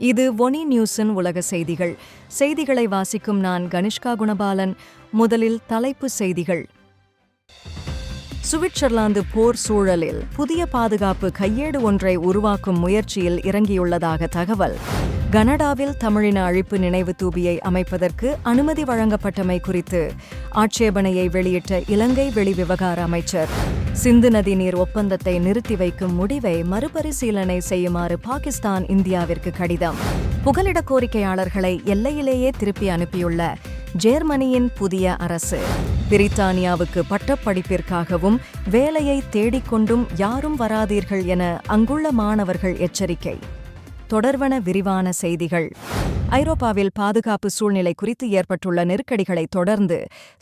இது ஒனி நியூஸின் உலக செய்திகள். செய்திகளை வாசிக்கும் நான் கனிஷ்கா குணபாலன். முதலில் தலைப்பு செய்திகள். சுவிட்சர்லாந்து போர் சூழலில் புதிய பாதுகாப்பு கையேடு ஒன்றை உருவாக்கும் முயற்சியில் இறங்கியுள்ளதாக தகவல். கனடாவில் தமிழின அழிப்பு நினைவு தூபியை அமைப்பதற்கு அனுமதி வழங்கப்பட்டமை குறித்து ஆட்சேபனையை வெளியிட்ட இலங்கை வெளிவிவகார அமைச்சர். சிந்து நதி நீர் ஒப்பந்தத்தை நிறுத்தி வைக்கும் முடிவை மறுபரிசீலனை செய்யுமாறு பாகிஸ்தான் இந்தியாவிற்கு கடிதம். புகலிட கோரிக்கையாளர்களை எல்லையிலேயே திருப்பி அனுப்பியுள்ள ஜேர்மனியின் புதிய அரசு. பிரித்தானியாவுக்கு பட்டப்படிப்பிற்காகவும் வேலையை தேடிக்கொண்டும் யாரும் வராதீர்கள் என அங்குள்ள மாணவர்கள் எச்சரிக்கை. தொடர்வன விரிவான செய்திகள். ஐரோப்பாவில் பாதுகாப்பு சூழ்நிலை குறித்து ஏற்பட்டுள்ள நெருக்கடிகளை தொடர்ந்து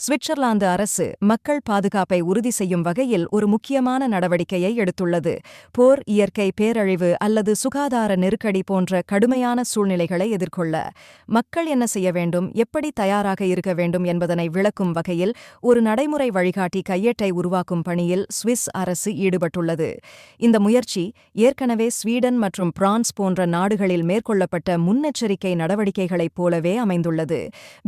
சுவிட்சர்லாந்து அரசு மக்கள் பாதுகாப்பை உறுதி செய்யும் வகையில் ஒரு முக்கியமான நடவடிக்கையை எடுத்துள்ளது. போர் இயற்கை பேரழிவு அல்லது சுகாதார நெருக்கடி போன்ற கடுமையான சூழ்நிலைகளை எதிர்கொள்ள மக்கள் என்ன செய்ய வேண்டும் எப்படி தயாராக இருக்க வேண்டும் என்பதனை விளக்கும் வகையில் ஒரு நடைமுறை வழிகாட்டி கையேட்டை உருவாக்கும் பணியில் சுவிஸ் அரசு ஈடுபட்டுள்ளது. இந்த முயற்சி ஏற்கனவே ஸ்வீடன் மற்றும் பிரான்ஸ் போன்ற நாடுகளில் மேற்கொள்ளப்பட்ட முன்னெச்சரிக்கை நடவடிக்கைகளைப் போலவே அமைந்துள்ளது.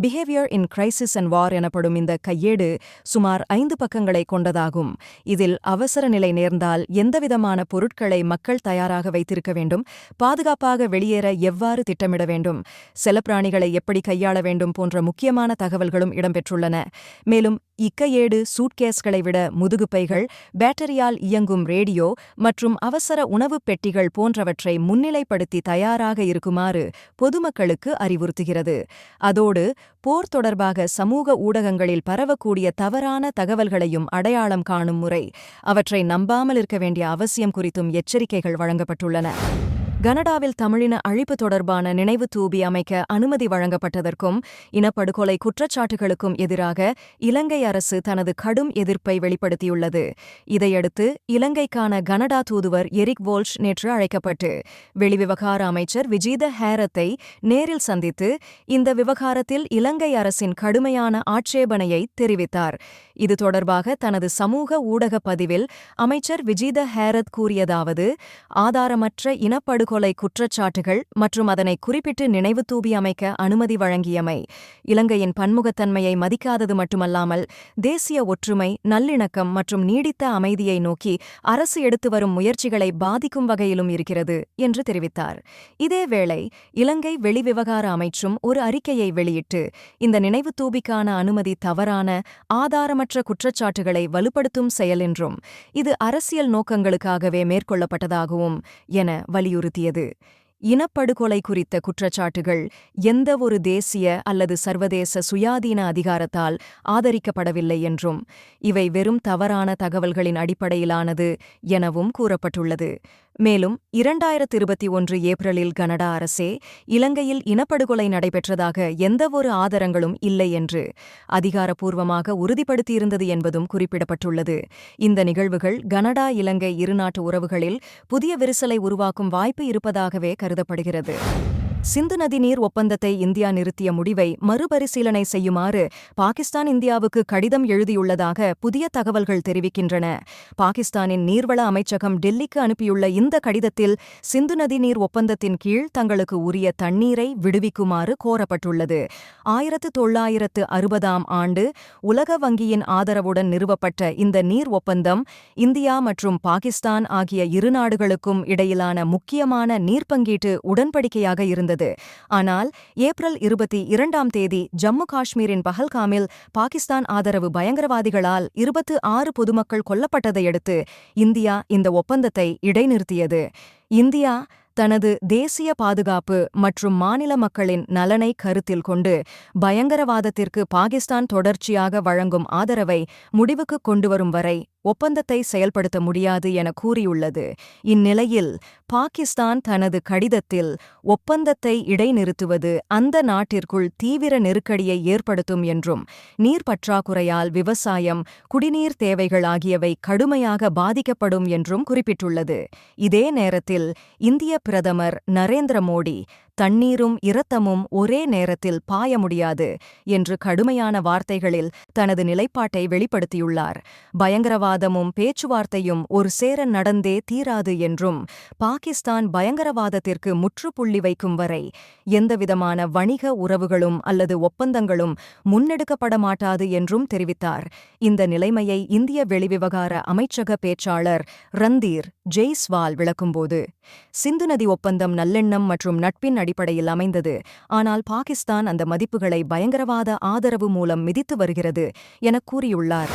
Behaviour in crisis and war எனப்படும் இந்த கையேடு சுமார் ஐந்து பக்கங்களை கொண்டதாகும். இதில் அவசர நிலை நேர்ந்தால் எந்தவிதமான பொருட்களை மக்கள் தயாராக வைத்திருக்க வேண்டும் பாதுகாப்பாக வெளியேற எவ்வாறு திட்டமிட வேண்டும் செலப்பிராணிகளை எப்படி கையாள வேண்டும் போன்ற முக்கியமான தகவல்களும் இடம்பெற்றுள்ளன. மேலும் இக்கையேடு சூட்கேஸ்களை விட முதுகுப்பைகள் பேட்டரியால் இயங்கும் ரேடியோ மற்றும் அவசர உணவுப் பெட்டிகள் போன்றவற்றை முன்னிலைப்படுத்தி தயாராக இருக்குமாறு பொதுமக்களுக்கு அறிவுறுத்துகிறது. அதோடு போர் தொடர்பாக சமூக ஊடகங்களில் பரவக்கூடிய தவறான தகவல்களையும் அடையாளம் காணும் முறை அவற்றை நம்பாமல் இருக்க வேண்டிய அவசியம் குறித்தும் எச்சரிக்கைகள் வழங்கப்பட்டுள்ளன. கனடாவில் தமிழின அழிப்பு தொடர்பான நினைவு தூபி அமைக்க அனுமதி வழங்கப்பட்டதற்கும் இனப்படுகொலை குற்றச்சாட்டுகளுக்கும் எதிராக இலங்கை அரசு தனது கடும் எதிர்ப்பை வெளிப்படுத்தியுள்ளது. இதையடுத்து இலங்கைக்கான கனடா தூதுவர் எரிக் வோல்ஷ் நேற்று அழைக்கப்பட்டு வெளிவிவகார அமைச்சர் விஜீத ஹேரத்தை நேரில் சந்தித்து இந்த விவகாரத்தில் இலங்கை அரசின் கடுமையான ஆட்சேபனையை தெரிவித்தார். இது தொடர்பாக தனது சமூக ஊடக பதிவில் அமைச்சர் விஜீத ஹேரத் கூறியதாவது ஆதாரமற்ற இனப்படுகொலை கொலை குற்றச்சாட்டுகள் மற்றும் அதனை குறிப்பிட்டு நினைவு தூபி அமைக்க அனுமதி வழங்கியமை இலங்கையின் பன்முகத்தன்மையை மதிக்காதது மட்டுமல்லாமல் தேசிய ஒற்றுமை நல்லிணக்கம் மற்றும் நீடித்த அமைதியை நோக்கி அரசு எடுத்து வரும் முயற்சிகளை பாதிக்கும் வகையிலும் இருக்கிறது என்று தெரிவித்தார். இதேவேளை இலங்கை வெளிவிவகார அமைச்சும் ஒரு அறிக்கையை வெளியிட்டு இந்த நினைவு தூபிக்கான அனுமதி தவறான ஆதாரமற்ற குற்றச்சாட்டுகளை வலுப்படுத்தும் செயல் என்றும் இது அரசியல் நோக்கங்களுக்காகவே மேற்கொள்ளப்பட்டதாகவும் என வலியுறுத்தி நடத்தியது இனப்படுகொலை குறித்த குற்றச்சாட்டுகள் எந்தவொரு தேசிய அல்லது சர்வதேச சுயாதீன அதிகாரத்தால் ஆதரிக்கப்படவில்லை என்றும் இவை வெறும் தவறான தகவல்களின் அடிப்படையிலானது எனவும் கூறப்பட்டுள்ளது. மேலும் இரண்டாயிரத்து இருபத்தி ஒன்று ஏப்ரலில் கனடா அரசே இலங்கையில் இனப்படுகொலை நடைபெற்றதாக எந்தவொரு ஆதாரங்களும் இல்லை என்று அதிகாரப்பூர்வமாக உறுதிப்படுத்தியிருந்தது என்பதும் குறிப்பிடப்பட்டுள்ளது. இந்த நிகழ்வுகள் கனடா இலங்கை இருநாட்டு உறவுகளில் புதிய விரிசலை உருவாக்கும் வாய்ப்பு இருப்பதாகவே கருதப்படுகிறது. சிந்து நதி நீர் ஒப்பந்தத்தை இந்தியா நிறுத்திய முடிவை மறுபரிசீலனை செய்யுமாறு பாகிஸ்தான் இந்தியாவுக்கு கடிதம் எழுதியுள்ளதாக புதிய தகவல்கள் தெரிவிக்கின்றன. பாகிஸ்தானின் நீர்வள அமைச்சகம் டெல்லிக்கு அனுப்பியுள்ள இந்த கடிதத்தில் சிந்து நதி நீர் ஒப்பந்தத்தின் கீழ் தங்களுக்கு உரிய தண்ணீரை விடுவிக்குமாறு கோரப்பட்டுள்ளது. ஆயிரத்து தொள்ளாயிரத்து அறுபதாம் ஆண்டு உலக வங்கியின் ஆதரவுடன் நிறுவப்பட்ட இந்த நீர் ஒப்பந்தம் இந்தியா மற்றும் பாகிஸ்தான் ஆகிய இரு நாடுகளுக்கும் இடையிலான முக்கியமான நீர்ப்பங்கீட்டு உடன்படிக்கையாக இருந்தது. இருந்தது. ஆனால் ஏப்ரல் இருபத்தி இரண்டாம் தேதி ஜம்மு காஷ்மீரின் பஹல்காமில் பாகிஸ்தான் ஆதரவு பயங்கரவாதிகளால் இருபத்து ஆறு பொதுமக்கள் கொல்லப்பட்டதையடுத்து இந்தியா இந்த ஒப்பந்தத்தை இடைநிறுத்தியது. இந்தியா தனது தேசிய பாதுகாப்பு மற்றும் மாநில மக்களின் நலனை கருத்தில் கொண்டு பயங்கரவாதத்திற்கு பாகிஸ்தான் தொடர்ச்சியாக வழங்கும் ஆதரவை முடிவுக்கு கொண்டுவரும் வரை ஒப்பந்தத்தை செயல்படுத்த முடியாது என கூறியுள்ளது. இந்நிலையில் பாகிஸ்தான் தனது கடிதத்தில் ஒப்பந்தத்தை இடைநிறுத்துவது அந்த நாட்டிற்குள் தீவிர நெருக்கடியை ஏற்படுத்தும் என்றும் நீர் பற்றாக்குறையால் விவசாயம் குடிநீர் தேவைகள் ஆகியவை கடுமையாக பாதிக்கப்படும் என்றும் குறிப்பிட்டுள்ளது. இதே நேரத்தில் இந்திய பிரதமர் நரேந்திர மோடி தண்ணீரும் இரத்தமும் ஒரே நேரத்தில் பாய முடியாது என்று கடுமையான வார்த்தைகளில் தனது நிலைப்பாட்டை வெளிப்படுத்தியுள்ளார். பயங்கரவாதமும் பேச்சுவார்த்தையும் ஒரு சேர நடந்தே தீராது என்றும் பாகிஸ்தான் பயங்கரவாதத்திற்கு முற்றுப்புள்ளி வைக்கும் வரை எந்தவிதமான வணிக உறவுகளும் அல்லது ஒப்பந்தங்களும் முன்னெடுக்கப்பட மாட்டாது என்றும் தெரிவித்தார். இந்த நிலைமையை இந்திய வெளிவிவகார அமைச்சக பேச்சாளர் ரந்தீர் ஜெய்ஸ்வால் விளக்கும்போது சிந்து நதி ஒப்பந்தம் நல்லெண்ணம் மற்றும் நட்பின் அடிப்படையில் அமைந்தது. ஆனால் பாகிஸ்தான் அந்த மதிப்புகளை பயங்கரவாத ஆதரவு மூலம் மிதித்து வருகிறது எனக் கூறியுள்ளார்.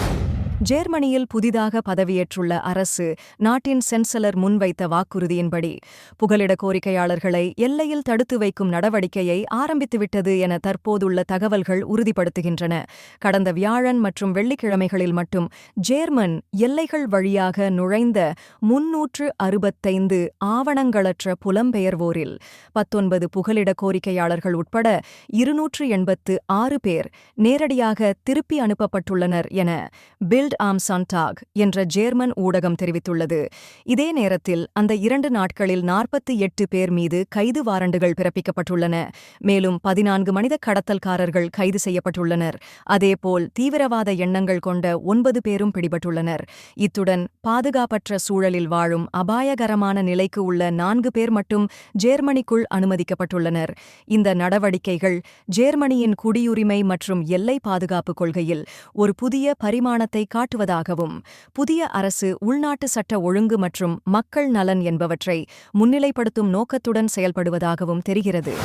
ஜேர்மனியில் புதிதாக பதவியேற்றுள்ள அரசு நாட்டின் சென்சலர் முன்வைத்த வாக்குறுதியின்படி புகலிட கோரிக்கையாளர்களை எல்லையில் தடுத்து வைக்கும் நடவடிக்கையை ஆரம்பித்துவிட்டது என தற்போதுள்ள தகவல்கள் உறுதிப்படுத்துகின்றன. கடந்த வியாழன் மற்றும் வெள்ளிக்கிழமைகளில் மட்டும் ஜேர்மன் எல்லைகள் வழியாக நுழைந்த முன்னூற்று அறுபத்தைந்து ஆவணங்களற்ற புலம்பெயர்வோரில் பத்தொன்பது புகலிட கோரிக்கையாளர்கள் உட்பட இருநூற்று எண்பத்து ஆறு பேர் நேரடியாக திருப்பி அனுப்பப்பட்டுள்ளனர் என பில் பில்ட் ஆம் சன்டாக் என்ற ஜேர்மன் ஊடகம் தெரிவித்துள்ளது. இதே நேரத்தில் அந்த இரண்டு நாட்களில் நாற்பத்தி எட்டு பேர் மீது கைது வாரண்டுகள் பிறப்பிக்கப்பட்டுள்ளன. மேலும் பதினான்கு மனித கடத்தல்காரர்கள் கைது செய்யப்பட்டுள்ளனர். அதேபோல் தீவிரவாத எண்ணங்கள் கொண்ட ஒன்பது பேரும் பிடிபட்டுள்ளனர். இத்துடன் பாதுகாப்பற்ற சூழலில் வாழும் அபாயகரமான நிலைக்கு உள்ள நான்கு பேர் மட்டும் ஜேர்மனிக்குள் அனுமதிக்கப்பட்டுள்ளனர். இந்த நடவடிக்கைகள் ஜேர்மனியின் குடியுரிமை மற்றும் எல்லை பாதுகாப்பு கொள்கையில் ஒரு புதிய பரிமாணத்தை காட்டுவதாகவும் புதிய அரசு உள்நாட்டு சட்ட ஒழுங்கு மற்றும் மக்கள் நலன் என்பவற்றை முன்னிலைப்படுத்தும் நோக்கத்துடன் செயல்படுவதாகவும் தெரிகிறது.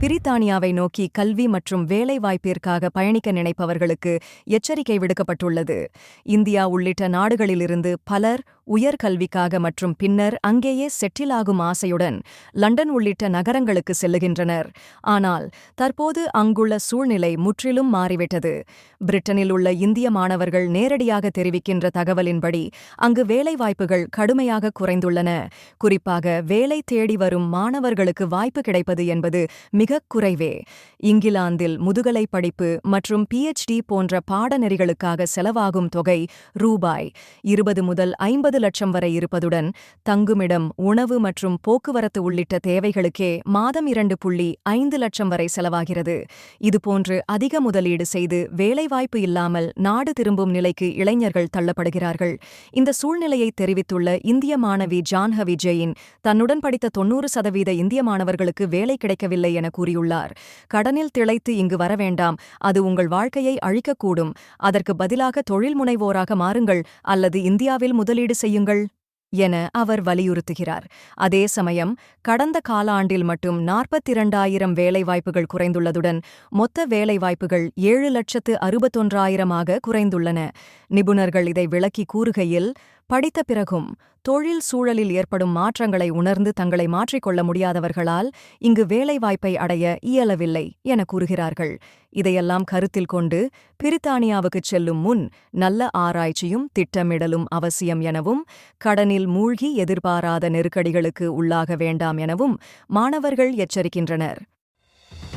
பிரித்தானியாவை நோக்கி கல்வி மற்றும் வேலைவாய்ப்பிற்காக பயணிக்க நினைப்பவர்களுக்கு எச்சரிக்கை விடுக்கப்பட்டுள்ளது. இந்தியா உள்ளிட்ட நாடுகளிலிருந்து பலர் உயர்கல்விக்காக மற்றும் பின்னர் அங்கேயே செட்டிலாகும் ஆசையுடன் லண்டன் உள்ளிட்ட நகரங்களுக்கு செல்லுகின்றனர். ஆனால் தற்போது அங்குள்ள சூழ்நிலை முற்றிலும் மாறிவிட்டது. பிரிட்டனில் உள்ள இந்திய மாணவர்கள் நேரடியாக தெரிவிக்கின்ற தகவலின்படி அங்கு வேலைவாய்ப்புகள் கடுமையாக குறைந்துள்ளன. குறிப்பாக வேலை தேடி வரும் மாணவர்களுக்கு வாய்ப்பு கிடைப்பது என்பது மிகக் குறைவே. இங்கிலாந்தில் முதுகலை படிப்பு மற்றும் பிஎச்டி போன்ற பாடநெறிகளுக்காக செலவாகும் தொகை ரூபாய் இருபது முதல் ஐம்பது முப்பது லட்சம் வரை இருப்பதுடன் தங்குமிடம் உணவு மற்றும் போக்குவரத்து உள்ளிட்ட தேவைகளுக்கே மாதம் இரண்டு புள்ளி ஐந்து லட்சம் வரை செலவாகிறது. இதுபோன்று அதிக முதலீடு செய்து வேலைவாய்ப்பு இல்லாமல் நாடு திரும்பும் நிலைக்கு இளைஞர்கள் தள்ளப்படுகிறார்கள். இந்த சூழ்நிலையை தெரிவித்துள்ள இந்திய மாணவி ஜான்ஹவி ஜெயின் தன்னுடன் படித்த தொன்னூறு சதவீத இந்திய மாணவர்களுக்கு வேலை கிடைக்கவில்லை என கூறியுள்ளார். கடனில் திளைத்து இங்கு வர வேண்டாம். அது உங்கள் வாழ்க்கையை அழிக்கக்கூடும். அதற்கு பதிலாக தொழில் முனைவோராக மாறுங்கள். அல்லது இந்தியாவில் முதலீடு செய்யுங்கள் என அவர் வலியுறுத்துகிறார். அதே சமயம் கடந்த காலாண்டில் மட்டும் நாற்பத்திரண்டாயிரம் வேலைவாய்ப்புகள் குறைந்துள்ளதுடன் மொத்த வேலைவாய்ப்புகள் ஏழு லட்சத்து அறுபத்தொன்றாயிரமாக குறைந்துள்ளன. நிபுணர்கள் இதை விளக்கி கூறுகையில் படித்த பிறகும் தொழில் சூழலில் ஏற்படும் மாற்றங்களை உணர்ந்து தங்களை மாற்றிக்கொள்ள முடியாதவர்களால் இங்கு வேலைவாய்ப்பை அடைய இயலவில்லை என கூறுகிறார்கள். இதையெல்லாம் கருத்தில் கொண்டு பிரித்தானியாவுக்குச் செல்லும் முன் நல்ல ஆராய்ச்சியும் திட்டமிடலும் அவசியம் எனவும் கடனில் மூழ்கி எதிர்பாராத நெருக்கடிகளுக்கு உள்ளாக வேண்டாம் எனவும் மாணவர்கள் எச்சரிக்கின்றனர்.